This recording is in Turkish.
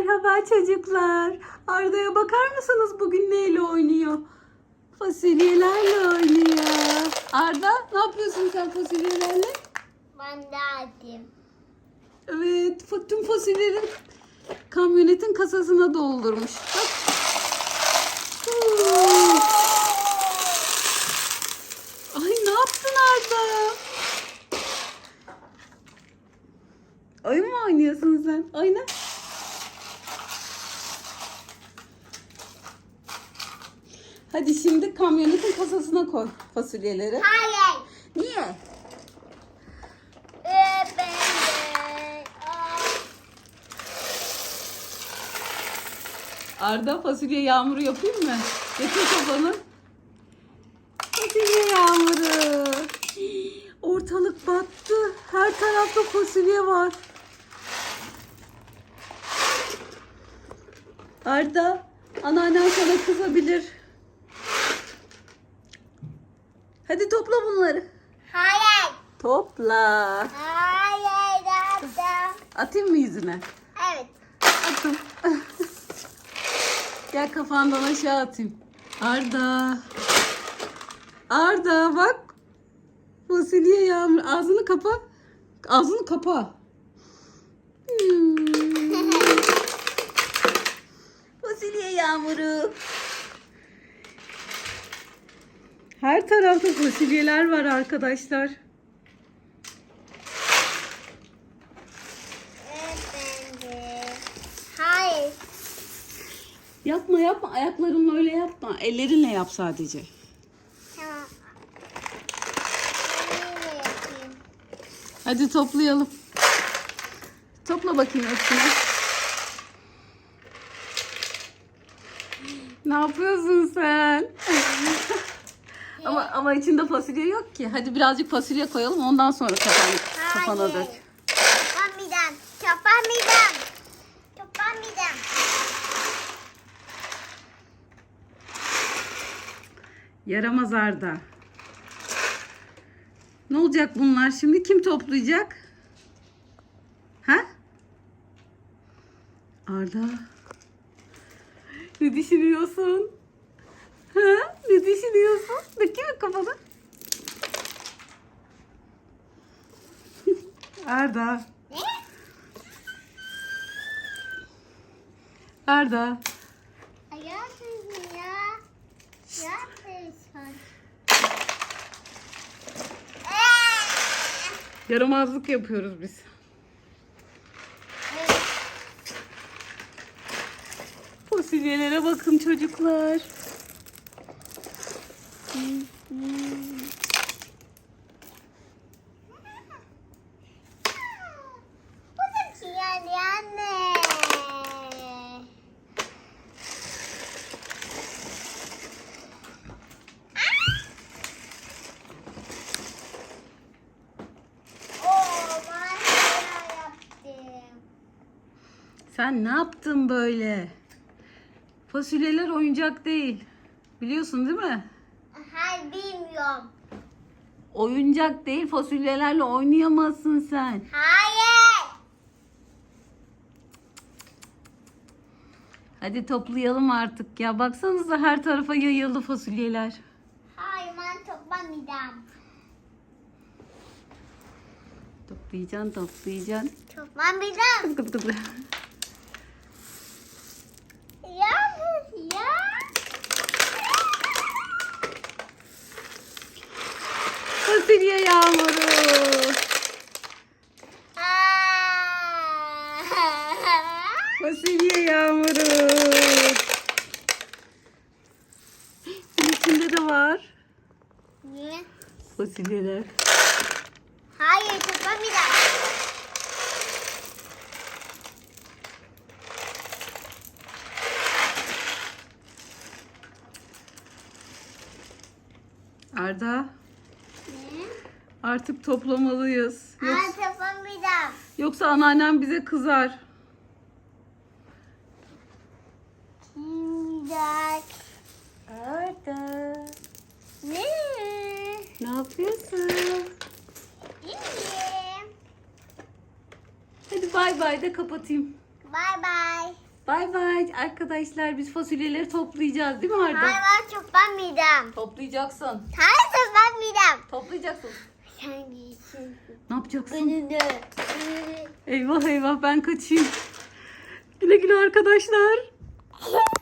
Merhaba çocuklar. Arda'ya bakar mısınız bugün neyle oynuyor? Fasulyelerle oynuyor. Arda ne yapıyorsun sen fasulyelerle? Ben de atayım. Evet tüm fasulyeleri kamyonetin kasasına doldurmuş. Bak. Huu. Ay ne yaptın Arda? Oyun mu oynuyorsun sen? Oyna. Hadi şimdi kamyonetin kasasına koy fasulyeleri. Hayır. Niye? Ee, Arda fasulye yağmuru yapayım mı? Getir kafanı. Fasulye yağmuru. Ortalık battı. Her tarafta fasulye var. Arda, anneannen sana kızabilir. Hadi topla bunları. Hayır. Topla. Hayır. Attım. Atayım mı yüzüne? Evet. Attım. Gel kafandan aşağı atayım. Arda. Arda bak. Fasulye yağmur. Ağzını kapa. Ağzını kapa. Hmm. Fasulye yağmuru. Her tarafta fasulyeler var arkadaşlar. Hayır. Yapma yapma. Ayaklarınla öyle yapma. Ellerinle yap sadece. Tamam. Hadi toplayalım. Topla bakayım hepsini. Ne yapıyorsun sen? ama ama içinde fasulye yok ki. Hadi birazcık fasulye koyalım ondan sonra kafana, kafana dök. Yapamayacağım. Yapamayacağım. Yapamayacağım. Yaramaz Arda. Ne olacak bunlar şimdi? Kim toplayacak? Ha? Arda. Ne düşünüyorsun? Ha? Ne düşünüyorsun? Bakayım kafana. Arda. Ne? Arda. Hayatım ya. Yapıyorsun. Yaramazlık yapıyoruz biz. Fasulyelere bakın çocuklar. Sen ne yaptın böyle? Fasulyeler oyuncak değil. Biliyorsun değil mi? Hayır bilmiyorum. Oyuncak değil fasulyelerle oynayamazsın sen. Hayır. Hadi toplayalım artık ya. Baksanıza her tarafa yayıldı fasulyeler. Hayır ben toplamayacağım. Toplayacaksın toplayacaksın. Toplamayacağım. Kıt kıt kıt. Ya ya. Fasulye yağmuru. Aa. Fasulye yağmuru. Bunun içinde de var. Niye? Fasulyeler. Hayır toplamayacağım. Arda Ne? artık toplamalıyız. Yoksa, toplamayacağım. yoksa anneannem bize kızar. Kimdak. Arda. Ne? Ne yapıyorsun? İyiyim. Hadi bay bay de kapatayım. Bye bye. Bay bay arkadaşlar biz fasulyeleri toplayacağız değil mi Arda? Hayır ben toplamayacağım. Toplayacaksın. Hayır toplamayacağım. Toplayacaksın. Sen giysin. Ne yapacaksın? Önünde. Eyvah eyvah ben kaçayım. Güle güle arkadaşlar. 了。